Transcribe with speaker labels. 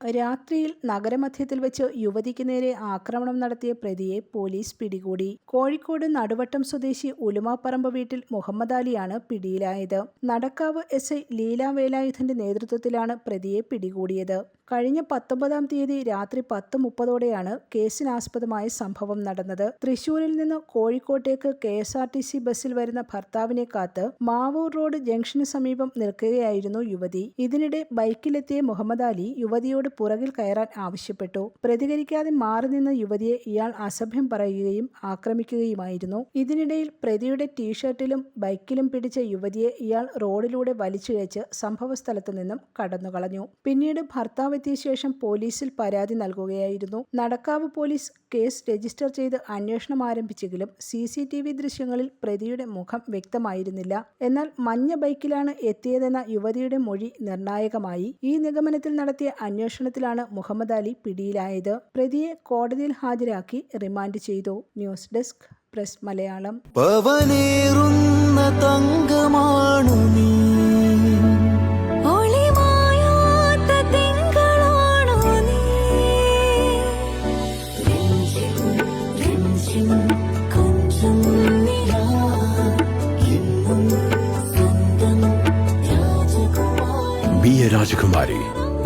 Speaker 1: രാത്രിയിൽ നഗരമധ്യത്തിൽ വെച്ച് യുവതിക്ക് നേരെ ആക്രമണം നടത്തിയ പ്രതിയെ പോലീസ് പിടികൂടി. കോഴിക്കോട് നടുവട്ടം സ്വദേശി ഉലുമാപ്പറമ്പ് വീട്ടിൽ മുഹമ്മദ് അലിയാണ് പിടിയിലായത്. നടക്കാവ് എസ് ഐ ലീല വേലായുധന്റെ നേതൃത്വത്തിലാണ് പ്രതിയെ പിടികൂടിയത്. കഴിഞ്ഞ പത്തൊമ്പതാം തീയതി രാത്രി പത്ത് മുപ്പതോടെയാണ് കേസിനാസ്പദമായ സംഭവം നടന്നത്. തൃശൂരിൽ നിന്ന് കോഴിക്കോട്ടേക്ക് K S R T C ബസ്സിൽ വരുന്ന ഭർത്താവിനെ കാത്ത് മാവൂർ റോഡ് ജംഗ്ഷന് സമീപം നിൽക്കുകയായിരുന്നു യുവതി. ഇതിനിടെ ബൈക്കിലെത്തിയ മുഹമ്മദ് അലി യുവതിയോട് പുറകിൽ കയറാൻ ആവശ്യപ്പെട്ടു. പ്രതികരിക്കാതെ മാറി നിന്ന യുവതിയെ ഇയാൾ അസഭ്യം പറയുകയും ആക്രമിക്കുകയുമായിരുന്നു. ഇതിനിടയിൽ പ്രതിയുടെ ടീഷർട്ടിലും ബൈക്കിലും പിടിച്ച യുവതിയെ ഇയാൾ റോഡിലൂടെ വലിച്ചിഴച്ച് സംഭവസ്ഥലത്തു നിന്നും കടന്നുകളഞ്ഞു. പിന്നീട് ഭർത്താവ് എത്തിയ ശേഷം പോലീസിൽ പരാതി നൽകുകയായിരുന്നു. നടക്കാവ് പോലീസ് കേസ് രജിസ്റ്റർ ചെയ്ത് അന്വേഷണം ആരംഭിച്ചെങ്കിലും സി സി ടി വി ദൃശ്യങ്ങളിൽ പ്രതിയുടെ മുഖം വ്യക്തമായിരുന്നില്ല. എന്നാൽ മഞ്ഞ ബൈക്കിലാണ് എത്തിയതെന്ന യുവതിയുടെ മൊഴി നിർണായകമായി. ഈ നിഗമനത്തിൽ നടത്തിയ അന്വേഷണത്തിലാണ് മുഹമ്മദ് അലി പിടിയിലായത്. പ്രതിയെ കോടതിയിൽ ഹാജരാക്കി റിമാൻഡ് ചെയ്തു. News desk press
Speaker 2: Malayalam. തങ്കമാണു നീ.
Speaker 3: ഒളിമായാത്ത തിങ്കളാണു നീ രഞ്ജിം രഞ്ജിം കൊഞ്ചും നിലാ എന്നും സ്വന്തം രാജകുമാരി
Speaker 4: Be